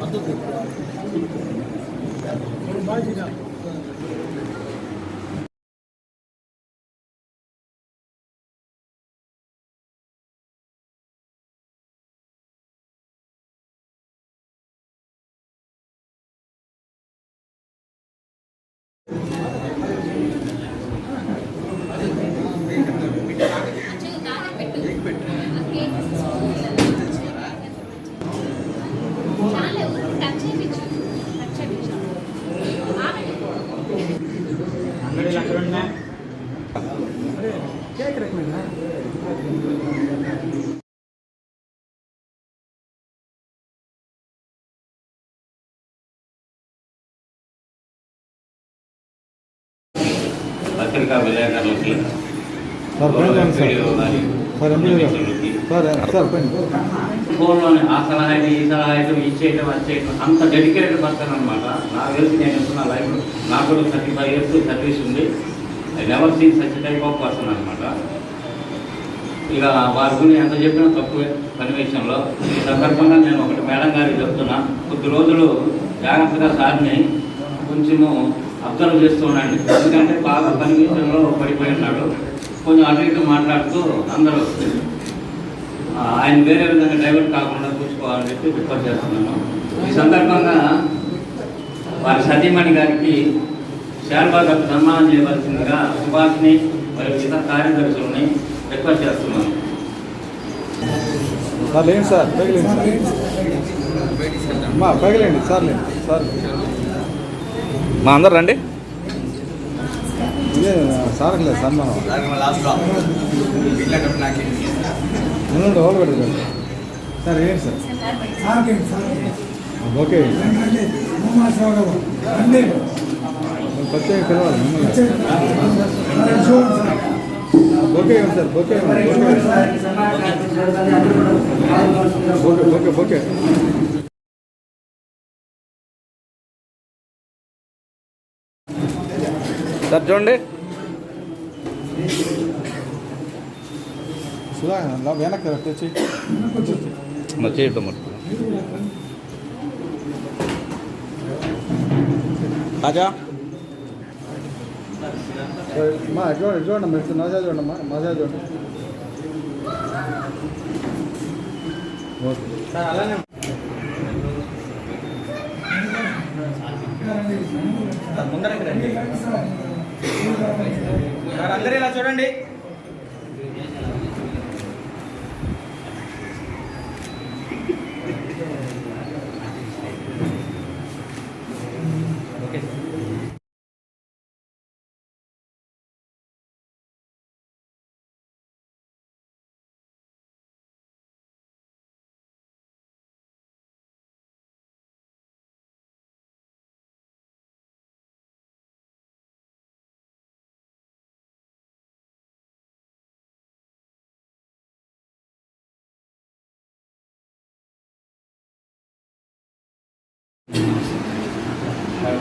あとでこれマジだ ఫోన్లోనే ఆ సలహా ఈ సలహా ఇది, అది చేయటం అంత డెడికేటెడ్ పర్సన్ అనమాట నాకు తెలిసి నేను ఇస్తున్న లైఫ్ నాకు కూడా థర్టీ ఫైవ్ ఇయర్స్ సర్వీస్ ఉంది I never seen such type of person అనమాట ఇక వారి గురించి ఎంత చెప్పినా తక్కువే పని విషయంలో ఈ సందర్భంగా నేను ఒకటి మేడం గారికి చెప్తున్నా. కొద్ది రోజులు జాగ్రత్తగా సార్ని కొంచెము అబ్జర్వ్ చేస్తూ ఉండండి. ఎందుకంటే బాగా పని విషయంలో పడిపోయి ఉన్నాడు. కొంచెం అటు ఇటు మాట్లాడుతూ అందరూ ఆ, ఆయన వేరే విధంగా డైవర్ట్ కాకుండా చూసుకోవాలని చెప్పి రిక్వెస్ట్ చేస్తున్నాను. ఈ సందర్భంగా వారి సతీమణి గారికి శాల్బాగా సన్మానం చేయవలసిందిగా సుభాష్ని మరియు ఇతర కార్యదర్శులని రిక్వెస్ట్ చేస్తున్నాను. సార్ లేండి సార్ పైకి లేండి సార్. మా పైకి లేండి సార్ లేండి సార్ మా అందరు రండి ఇదే సార్ లేదు సన్మానం ఉండండి ఓళ్ళు పెడతారు సార్ ఏంటి సార్ ఓకే ప్రత్యేక పిలవాలి మిమ్మల్ని ఓకే ఇవ్వండి సార్ ఓకే ఇవ్వండి ఓకే ఓకే ఓకే సార్ చూడండి. వెనక్కి తెచ్చి. చేయటం రాజా. మా చూడండి చూడండి మీరు మజా చూడండి అమ్మా మజా చూడండి అందరూ ఇలా చూడండి.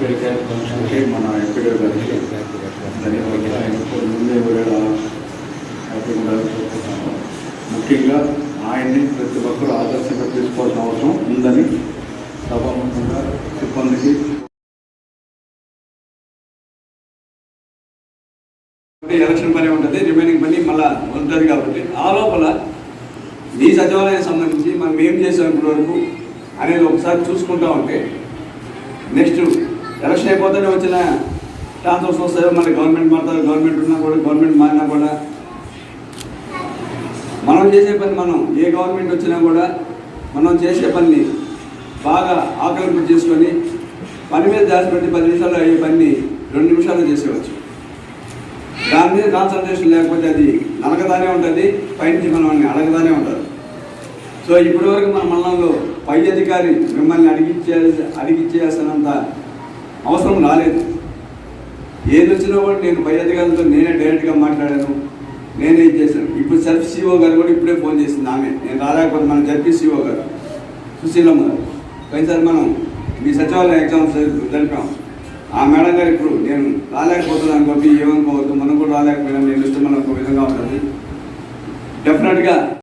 మన ఎక్కడో గారికి ధన్యవాదాలు ముందే కూడా ముఖ్యంగా ఆయన్ని ప్రతి ఒక్కరూ ఆదర్శంగా తీసుకోవాల్సిన అవసరం ఉందని సభాముఖంగా సిబ్బందికి ఎలక్షన్ పని ఉంటుంది రిమైనింగ్ పని మళ్ళీ ఉంటుంది కాబట్టి. ఆ లోపల ఈ సచివాలయం సంబంధించి మనం ఏం చేసాం ఇప్పటి వరకు అనేది ఒకసారి చూసుకుంటా ఉంటే నెక్స్ట్ ఎలక్షన్ అయిపోతేనే వచ్చిన ట్రాన్స్ఫర్స్ వస్తాయో మళ్ళీ గవర్నమెంట్ మారుతారు గవర్నమెంట్ ఉన్నా కూడా గవర్నమెంట్ మారినా కూడా. మనం చేసే పని మనం. ఏ గవర్నమెంట్ వచ్చినా కూడా మనం చేసే పనిని బాగా ఆకలింపు చేసుకొని పని మీద దాచి పెట్టి పది నిమిషాలు అయ్యే పని రెండు నిమిషాలు చేసేవచ్చు దాని మీద కాన్సన్ట్రేషన్ లేకపోతే అది నలగదానే ఉంటుంది పైనుంచి మనం అడగదానే ఉంటారు సో ఇప్పటివరకు మన మండలంలో పై అధికారి మిమ్మల్ని అడిగిచ్చే అడిగిచ్చేయాల్సినంత అవసరం రాలేదు. ఏది వచ్చినా కూడా నేను పై అధికారులతో నేనే డైరెక్ట్గా మాట్లాడాను. నేనే ఇది చేశాను. ఇప్పుడు సెల్ఫ్ సిఓ గారు కూడా ఇప్పుడే ఫోన్ చేసింది ఆమె. నేను రాలేకపోతే మన జడ్పీ సిఓ గారు. సుశీలమ్మ గారు. పోయినసారి మనం మీ సచివాలయం ఎగ్జామ్స్ జరిపాం. ఆ మేడం గారు ఇప్పుడు నేను రాలేకపోతున్నాను కాబట్టి ఏమనుకోవద్దు. మనం కూడా రాలేకపోయినా నేను ఇష్టం మనకు ఒక విధంగా ఉంటుంది. డెఫినెట్గా